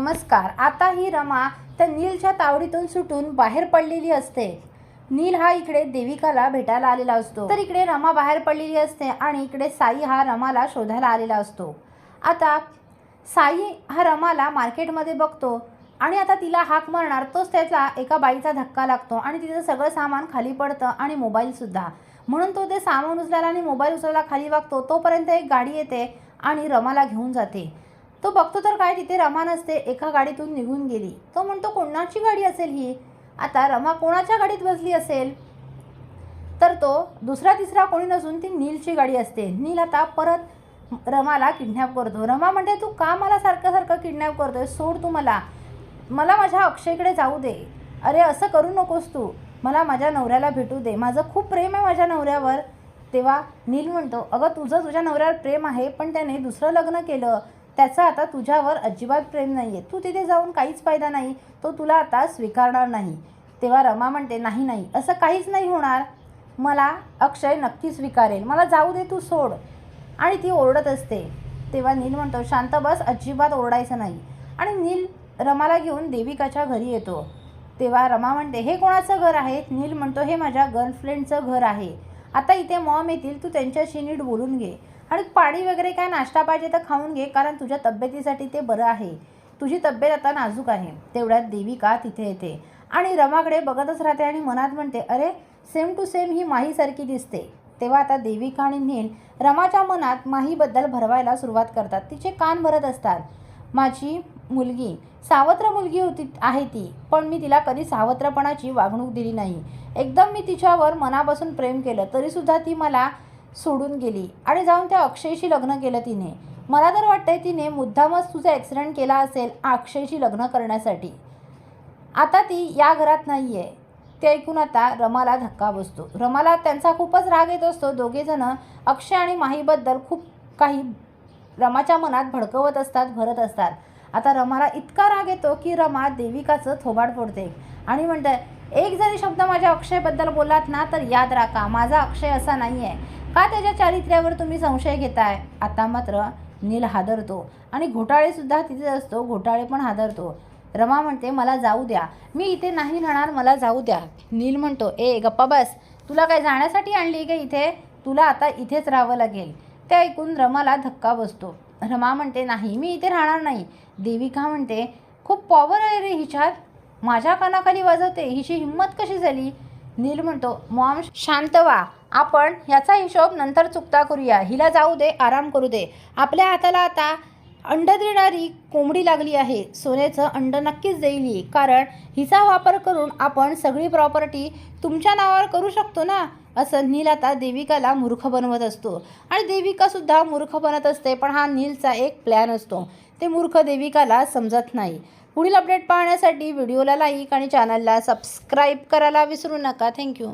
नमस्कार. आता ही रमा त्या नीलच्या तावडीतून सुटून बाहेर पडलेली असते. नील हा इकडे देविकाला भेटायला आलेला असतो. तर इकडे रमा बाहेर पडलेली असते आणि इकडे साई हा रमाला शोधायला आलेला असतो. आता साई हा रमाला मार्केटमध्ये बघतो आणि आता तिला हाक मारणार तोच त्याचा एका बाईचा धक्का लागतो आणि तिचं सगळं सामान खाली पडतं आणि मोबाईलसुद्धा म्हणून तो ते सामान उचलायला आणि मोबाईल उचलायला खाली वागतो तोपर्यंत एक गाडी येते आणि रमाला घेऊन जाते. तो बघतो तर काय तिथे रमा नसते एका गाडीतून निघून गेली. तो म्हणतो कोणाची गाडी असेल ही? आता रमा कोणाच्या गाडीत बसली असेल? तर तो दुसरा तिसरा कोणी नसून ती नीलची गाडी असते. नील आता परत रमाला किडनॅप करतो. रमा म्हणते तू का मला सारखं सारखं किडनॅप करतोय? सोड तू मला. मला माझ्या अक्षयकडे जाऊ दे. अरे असं करू नकोस तू. मला माझ्या नवऱ्याला भेटू दे. माझं खूप प्रेम आहे माझ्या नवऱ्यावर. तेव्हा नील म्हणतो अगं तुझं तुझ्या नवऱ्यावर प्रेम आहे पण त्याने दुसरं लग्न केलं. त्याचा आता तुझ्यावर अजिबात प्रेम नाही आहे तू तिथे जाऊन काहीच फायदा नाही. तो तुला आता स्वीकारणार नाही. तेव्हा रमा म्हणते नाही नाही असं काहीच नाही होणार. मला अक्षय नक्की स्वीकारेल. मला जाऊ दे तू सोड. आणि ती ओरडत असते. तेव्हा नील म्हणतो शांत बस अजिबात ओरडायचं नाही. आणि नील रमाला घेऊन देविकाच्या घरी येतो. तेव्हा रमा म्हणते हे कोणाचं घर आहे? नील म्हणतो हे माझ्या गर्लफ्रेंडचं घर आहे. आता इथे मॉम येतील तू त्यांच्याशी नीट बोलून घे. आणि पाणी वगैरे काय नाश्ता पाहिजे तर खाऊन घे कारण तुझ्या तब्येतीसाठी ते बरं आहे. तुझी तब्येत आता नाजूक आहे. तेवढ्यात देविका तिथे येते. आणि रमाकडे बघतच राहते आणि मनात म्हणते अरे सेम टू सेम ही माहीसारखी दिसते. तेव्हा आता देविका आणि नील रमाच्या मनात माहीबद्दल भरवायला सुरुवात करतात. तिचे कान भरत असतात. माझी मुलगी सावत्र मुलगी होती आहे ती पण मी तिला कधी सावत्रपणाची वागणूक दिली नाही. एकदम मी तिच्यावर मनापासून प्रेम केलं तरीसुद्धा ती मला सोडून गेली आणि जाऊन त्या अक्षयशी लग्न केलं तिने. मला तर वाटतंय तिने मुद्दामच तुझा ॲक्सिडेंट केला असेल अक्षयशी लग्न करण्यासाठी. आता ती या घरात नाही आहे ते ऐकून आता रमाला धक्का बसतो. रमाला त्यांचा खूपच राग येत असतो. दोघेजणं अक्षय आणि माहीबद्दल खूप काही रमाच्या मनात भडकवत असतात भरत असतात. आता रमाला इतका राग येतो की रमा देविकाचं थोबाड फोडते. आणि म्हणतं एक जरी शब्द माझ्या अक्षयबद्दल बोललात ना तर याद राखा माझा अक्षय असा नाही आहे का त्याच्या चारित्र्यावर तुम्ही संशय घेताय? आता मात्र नील हादरतो. आणि घोटाळेसुद्धा तिथे असतो. घोटाळे पण हादरतो. रमा म्हणते मला जाऊ द्या. मी इथे नाही राहणार. मला जाऊ द्या. नील म्हणतो ए गप्पा बस. तुला काय जाण्यासाठी आणली का इथे? तुला आता इथेच राहावं लागेल. ते ऐकून रमाला धक्का बसतो. रमा म्हणते नाही मी इथे राहणार नाही. देविका म्हणते खूप पॉवर आहे रे हिच्यात. माझ्या कानाखाली वाजवते. हिची हिंमत कशी झाली? नील म्हणतो मॉम शांत व्हा. आपण याचा हिशोब नंतर चुकता करूया. हिला जाऊ दे आराम करू दे. आपल्या हाताला आता अंड देणारी कोंबडी लागली आहे. सोन्याचं अंड नक्कीच देईल कारण हिचा वापर करून आपण सगळी प्रॉपर्टी तुमच्या नावावर करू शकतो ना? असं नील आता देविकाला मूर्ख बनवत असतो. आणि देविकासुद्धा मूर्ख बनत असते पण हा नीलचा एक प्लॅन असतो. ते मूर्ख देविकाला समजत नाही. पुढील अपडेट पाहण्यासाठी व्हिडिओला लाईक आणि चॅनलला सबस्क्राईब करायला विसरू नका. थँक्यू.